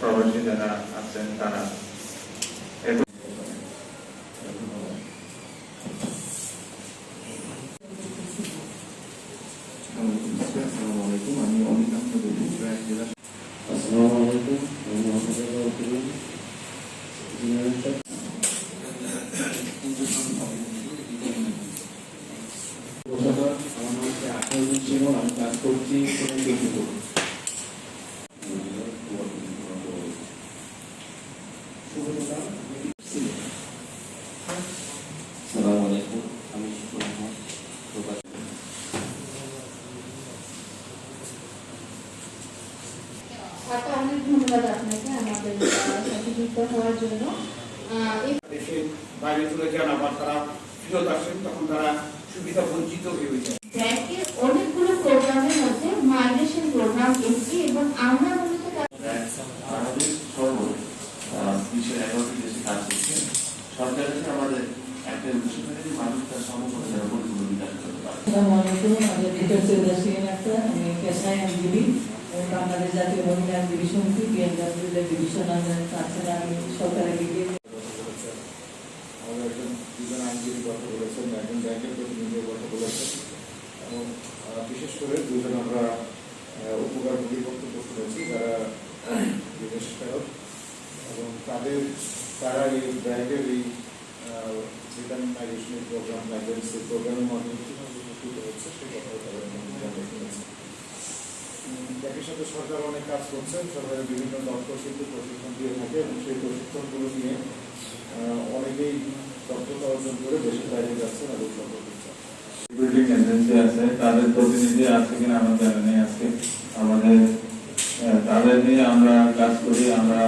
প্রবাসী যারা আছেন তারা আমি অমিত আঠারো আমি কাজ করছি কোনো অনেক ধন্যবাদ আপনাকে আমাদের সাথে যুক্ত হওয়ার জন্য। আহ, বাইরে চলে যান আবার তারা ফেরত আসেন তখন তারা সুবিধা বঞ্চিত হয়ে যায় ব্যাংকের অনেকগুলো প্রোগ্রামের মধ্যে মাইগ্রেশন প্রোগ্রাম একটি এবং আমরা মূলত আমাদের সর্ব আহ, বিশ্বের এগারোটি দেশে কাজ করছে। সরকারের আমাদের একটা উদ্দেশ্য থাকে যে মানুষ তার সমস্যা যারা পরিপূর্ণ বিকাশ করতে পারে। আমি ডিফেন্স ইন্ডাস্ট্রিয়াল একটা আমি পেশায় আইনজীবী এবং বাংলাদেশ জাতীয় মহিলা আইনজীবী সমিতি বিএনডাব্লিউ ডিভিশন তাছাড়া আমি সরকারের দিকে আমাদের একজন দুজন আইনজীবী কথা বলেছেন একজন ব্যাংকের প্রতিনিধিও কথা বলেছেন। এবং বিশেষ করে দুজন আমরা উপকারভোগী বক্তব্য শুনেছি, যারা বিদেশ ফেরত, এবং তাদের, তারা এই ব্যাংকের এই রিটার্ন মাইগ্রেশনের প্রোগ্রাম লাইব্রেরিস এই প্রোগ্রামের মাধ্যমে উপকৃত হচ্ছে সেই কথাও তাদের মধ্যে শুনেছি একই সাথে সরকার অনেক কাজ করছে, সরকারের বিভিন্ন দপ্তর কিন্তু প্রশিক্ষণ দিয়ে থাকে, এবং সেই প্রশিক্ষণগুলো নিয়ে অনেকেই দক্ষতা অর্জন করে দেশের বাইরে যাচ্ছেন এবং সফল হচ্ছেন। বিল্ডিং এজেন্সি আছে, তাদের প্রতিনিধি আছে কিনা আমার জানা নেই আজকে। আমাদের তাদের নিয়ে আমরা কাজ করি আমরা